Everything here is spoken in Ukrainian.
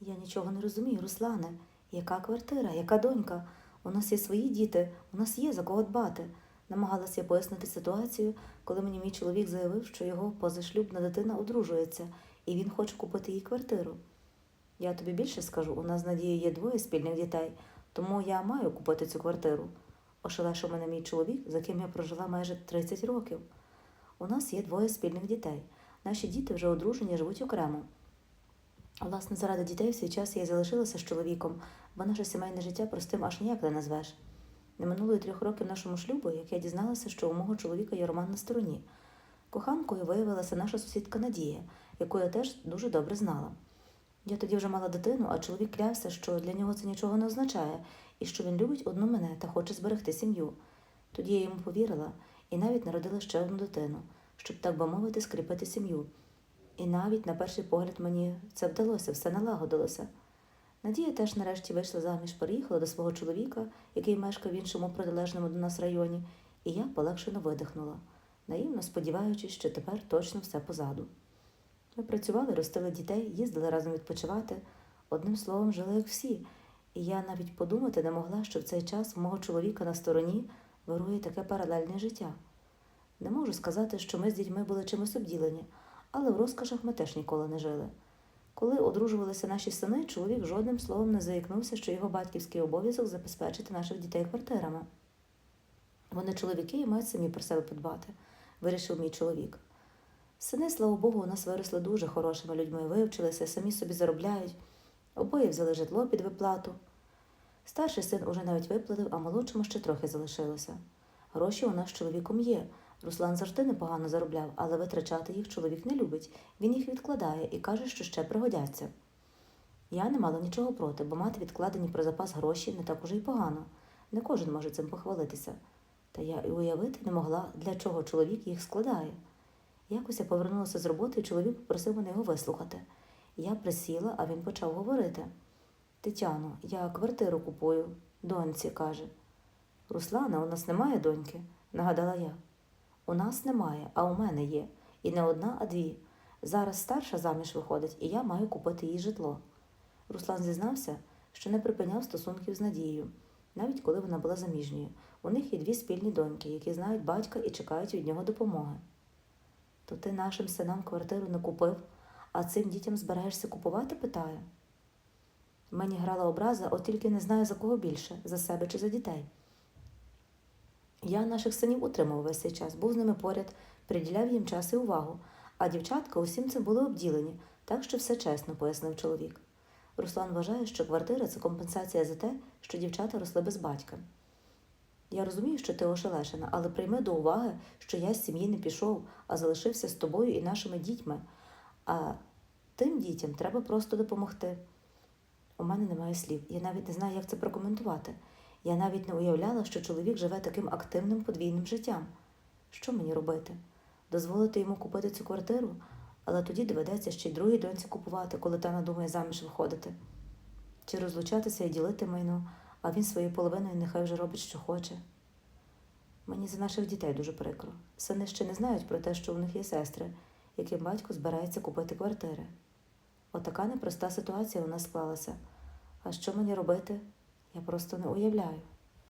Я нічого не розумію, Руслане. Яка квартира, яка донька? У нас є свої діти, у нас є за кого дбати. Намагалася я пояснити ситуацію, коли мені мій чоловік заявив, що його позашлюбна дитина одружується, і він хоче купити їй квартиру. Я тобі більше скажу, у нас з Надією є двоє спільних дітей, тому я маю купити цю квартиру. Ошелешив мене мій чоловік, за ким я прожила майже 30 років. У нас є двоє спільних дітей. Наші діти вже одружені, живуть окремо. Власне, заради дітей в свій час я залишилася з чоловіком, бо наше сімейне життя простим аж ніяк не назвеш. Не минуло й трьох років нашому шлюбу, як я дізналася, що у мого чоловіка є роман на стороні. Коханкою виявилася наша сусідка Надія, яку я теж дуже добре знала. Я тоді вже мала дитину, а чоловік клявся, що для нього це нічого не означає, і що він любить одну мене та хоче зберегти сім'ю. Тоді я йому повірила і навіть народила ще одну дитину, щоб, так би мовити, скріпити сім'ю. І навіть на перший погляд мені це вдалося, все налагодилося. Надія теж нарешті вийшла заміж, переїхала до свого чоловіка, який мешкав в іншому протилежному до нас районі, і я полегшено видихнула, наївно сподіваючись, що тепер точно все позаду. Ми працювали, ростили дітей, їздили разом відпочивати, одним словом, жили як всі, і я навіть подумати не могла, що в цей час мого чоловіка на стороні вирує таке паралельне життя. Не можу сказати, що ми з дітьми були чимось обділені, але в розкошах ми теж ніколи не жили. Коли одружувалися наші сини, чоловік жодним словом не заікнувся, що його батьківський обов'язок забезпечити наших дітей квартирами. Вони чоловіки і мають самі про себе подбати, вирішив мій чоловік. Сини, слава Богу, у нас виросли дуже хорошими людьми, вивчилися, самі собі заробляють, обоє взяли житло під виплату. Старший син уже навіть виплатив, а молодшому ще трохи залишилося. Гроші у нас з чоловіком є. Руслан завжди непогано заробляв, але витрачати їх чоловік не любить. Він їх відкладає і каже, що ще пригодяться. Я не мала нічого проти, бо мати відкладені про запас гроші не так уже й погано. Не кожен може цим похвалитися. Та я і уявити не могла, для чого чоловік їх складає. Якось я повернулася з роботи, і чоловік попросив мене його вислухати. Я присіла, а він почав говорити. Тетяно, я квартиру купую, доньці каже. Руслана, у нас немає доньки, нагадала я. У нас немає, а у мене є. І не одна, а дві. Зараз старша заміж виходить, і я маю купити їй житло. Руслан зізнався, що не припиняв стосунків з Надією, навіть коли вона була заміжньою. У них є дві спільні доньки, які знають батька і чекають від нього допомоги. То ти нашим синам квартиру не купив, а цим дітям збираєшся купувати? питаю. Мені грала образа, от тільки не знаю за кого більше за себе чи за дітей. Я наших синів утримав весь цей час, був з ними поряд, приділяв їм час і увагу, а дівчатка усім цим були обділені, так що все чесно, пояснив чоловік. Руслан вважає, що квартира це компенсація за те, що дівчата росли без батька. Я розумію, що ти ошелешена, але прийми до уваги, що я з сім'ї не пішов, а залишився з тобою і нашими дітьми. А тим дітям треба просто допомогти. У мене немає слів. Я навіть не знаю, як це прокоментувати. Я навіть не уявляла, що чоловік живе таким активним подвійним життям. Що мені робити? Дозволити йому купити цю квартиру, але тоді доведеться ще й другій доньці купувати, коли та надумає заміж виходити. Чи розлучатися і ділити майно, а він своєю половиною нехай вже робить, що хоче. Мені за наших дітей дуже прикро. Сини ще не знають про те, що у них є сестри, яким батько збирається купити квартири. Отака непроста ситуація у нас склалася. А що мені робити? Я просто не уявляю.